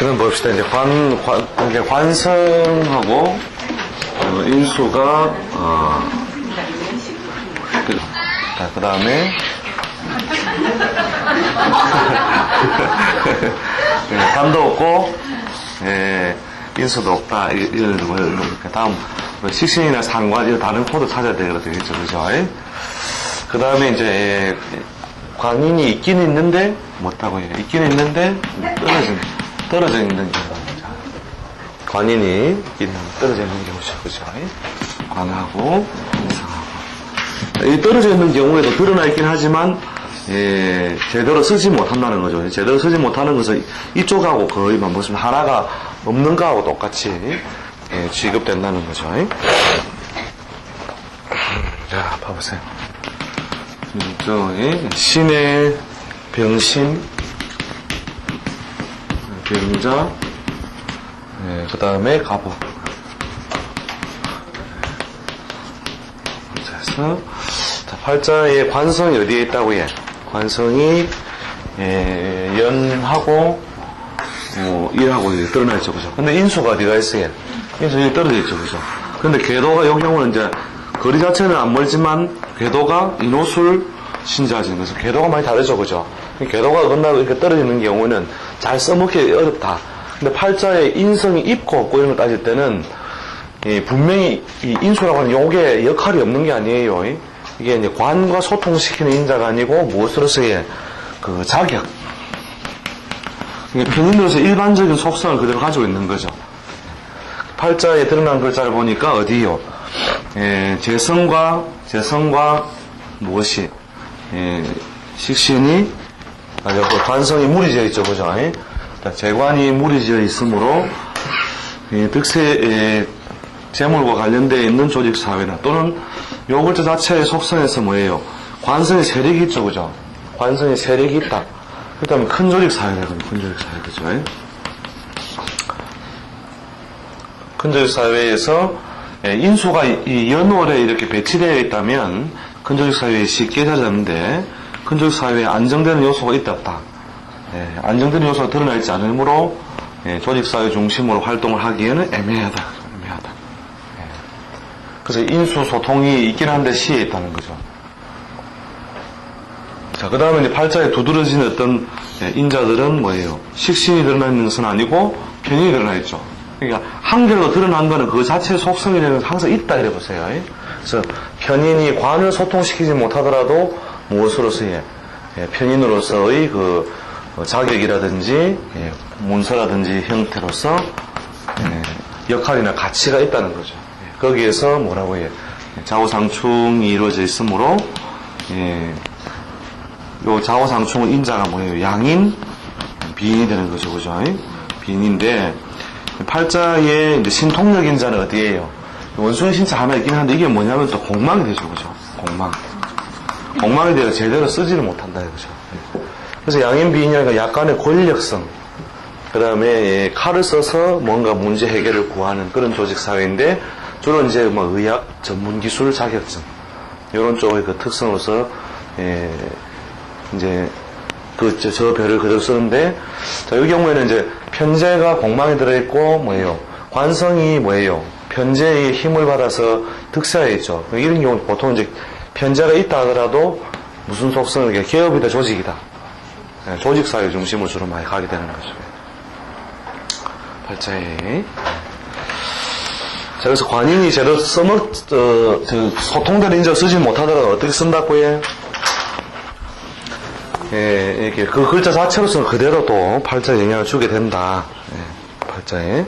그럼 봅시다. 이제 관, 관, 이제 관성하고, 어, 인수가, 어, 그, 다음에, 예, 관도 없고, 예, 인수도 없다. 이- 이런 거, 이렇게. 다음, 뭐 식신이나 상관, 이런 다른 코드 찾아야 되거든요. 그죠? 그 다음에 이제, 예, 관인이 있긴 있는데, 못하고, 요 있긴 있는데, 떨어진, 떨어져 있는 경우. 자, 관인이 떨어져 있는 경우죠. 그죠? 관하고, 인상하고. 이 떨어져 있는 경우에도 드러나 있긴 하지만, 예, 제대로 쓰지 못한다는 거죠. 제대로 쓰지 못하는 것은 이쪽하고 거의 뭐 무슨 하나가 없는 거하고 똑같이 예, 취급된다는 거죠. 자, 봐보세요. 이쪽에 신의 병신, 병자, 예, 그 다음에 가부. 그래서 자, 팔자의 관성이 어디에 있다고 해? 관성이 예, 연하고 뭐 일하고 이렇게 드러나 있죠, 그죠? 근데 인수가 어디가 있어요? 인수 여기 떨어져 있죠, 그죠? 근데 궤도가 이 경우는 이제 거리 자체는 안 멀지만 궤도가 인호술 신자진 그래서 궤도가 많이 다르죠, 그죠? 궤도가 건너고 이렇게 떨어지는 경우는 잘 써먹기 어렵다. 근데 팔자의 인성이 있고 없고 이런 걸 따질 때는 이 분명히 이 인수라고 하는 요게 역할이 없는 게 아니에요. 이게 이제 관과 소통시키는 인자가 아니고 무엇으로서의 그 자격. 그러니까 평균으로서 일반적인 속성을 그대로 가지고 있는 거죠. 팔자에 드러난 글자를 보니까 어디요? 예, 재성과 재성과 무엇이 예, 식신이 아, 여기 관성이 무리지어 있죠, 그죠? 예? 자, 재관이 무리지어 있으므로 예, 득세 예, 재물과 관련되어 있는 조직 사회나 또는 요 글자 자체의 속성에서 뭐예요? 관성의 세력이 있죠, 그죠? 관성의 세력이 있다. 그다음에 큰 조직 사회가 큰 조직 사회 그죠? 예? 큰 조직 사회에서 예, 인수가 이- 이 연월에 이렇게 배치되어 있다면 큰 조직 사회에 쉽게 자리 잡는데 큰 조직 사회에 안정되는 요소가 있다 없다. 예, 안정되는 요소가 드러나 있지 않으므로 예, 조직 사회 중심으로 활동을 하기에는 애매하다. 애매하다. 예. 그래서 인수 소통이 있긴 한데 시에 있다는 거죠. 자, 그 다음에 이제 팔자에 두드러진 어떤 예, 인자들은 뭐예요? 식신이 드러나 있는 것은 아니고 편이 드러나 있죠. 그러니까 한결로 드러난 거는 그 자체의 것은 항상 있다 이래 보세요. 예? 그래서 편인이 관을 소통시키지 못하더라도 무엇으로서의 예, 편인으로서의 그 어, 자격이라든지 예, 문서라든지 형태로서 예, 역할이나 가치가 있다는 거죠. 예, 거기에서 뭐라고 해요? 예, 좌우상충이 이루어져 있으므로 예, 요 좌우상충은 인자가 뭐예요? 양인, 비인이 되는 거죠, 그죠? 비인인데, 팔자의 신통력 인자는 어디에요? 원숭이 신자 하나 있긴 한데, 이게 뭐냐면 또 공망이 되죠, 그죠? 공망. 공망에 대해 제대로 쓰지를 못한다, 그죠? 그래서 양인, 비인이니까 약간의 권력성, 그 다음에 칼을 써서 뭔가 문제 해결을 구하는 그런 조직 사회인데, 주로 이제 뭐 의학, 전문 기술 자격증, 이런 쪽의 그 특성으로서, 예, 이제 그저 별을 그대로 쓰는데 자, 이 경우에는 이제 편제가 공망에 들어있고 뭐예요 관성이 뭐예요 편제의 힘을 받아서 득세하에 있죠 이런 경우 보통 이제 편제가 있다 하더라도 무슨 속성을 이게 기업이다 조직이다 예, 조직 사회 중심으로 주로 많이 가게 되는 거죠 발자에 자, 그래서 관인이 제대로 써먹, 어, 그 소통된 인자 쓰지 못하더라도 어떻게 쓴다고 해? 예, 이렇게 그 글자 자체로서는 그대로 또 팔자에 영향을 주게 된다. 예, 팔자에.